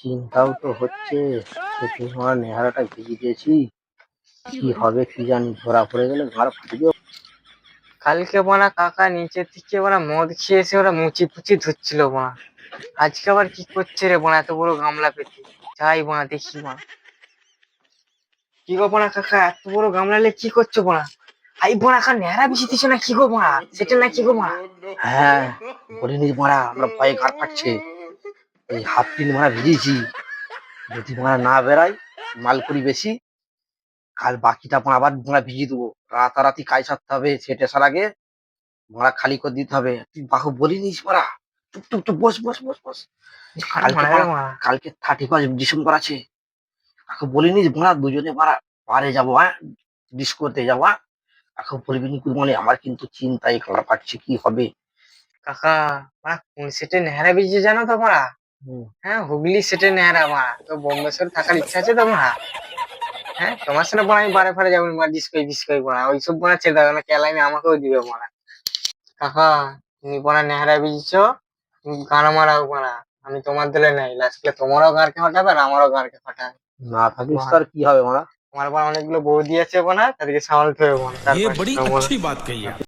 চিন্তাও তো হচ্ছে। সত্যি আমার নেহারাটা ভিজে দিয়েছি কি হবে কি জানি ধরা পড়ে গেলে ঘর ফাটবে। কালকে বোনা কাকা নিচের থেকে ওরা মদ খেয়ে এসে ওরা মুচি ফুচি ধুচ্ছিল বোনা আজকে আবার কি করছে রে বোনা এত বড় গামলা পেতে। যাই বোনা দেখি বোনা কি গো বোনা কাকা এত বড় গামলা নিয়ে কি করছ বোনা আই বোনা কাকা নেহারা বেশি দিছো না কি গো বোনা সেটা না কি গো বোনা হ্যাঁ বলিনি মারা আমরা ভয়ে ঘাট পাচ্ছে এই হাফ টিন মারা ভিজেছি। যদি মারা না বেড়াই মাল করি বেশি। কাল বাকিটা মারা আবার মারা ভিজিয়ে দেবো। রাতারাতি কাজ সারতে হবে সেটে সার আগে। মারা খালি করে দিতে হবে। তুই বাহু বলিনিস মারা। টুক টুক টুক বস বস বস বস। কালকে মারা মারা- থার্টি ফার্স্ট ডিসেম্বর আছে। কাকে বলিনি যে মারা দুজনে মারা। পারে যাব হ্যাঁ? ডিস্কোতে যাব হ্যাঁ? কাকে বলবি নি মানে। আমার কিন্তু চিন্তায় খারাপ পাচ্ছে কি হবে? কাকা কোন সেটে নেহারা বেজে জানো তো বোনা হ্যাঁ হুগলি সেটে নেহারা আমার। তো বোম্বে শহরে থাকার ইচ্ছা আছে তো বোনা হ্যাঁ তোমার সাথে বোনা আমি বারে ফারে যাব মা ডিসকই ডিসকই বোনা ওইসব বোনা ছেড়ে দাও না কেলাইনি আমাকেও দিবে বোনা কাকা তুমি বোনা নেহারা বেজেছ গান মারাও বোনা আমি তোমার দলে নাই। লাস্টে তোমারও গানকে ফাটাবে আর আমারও গানকে ফাটাবে। না থাকিস তো আর কি হবে মারা আমার বোনা অনেকগুলো বৌদি আছে বোনা তাদেরকে সামাল ফেরবে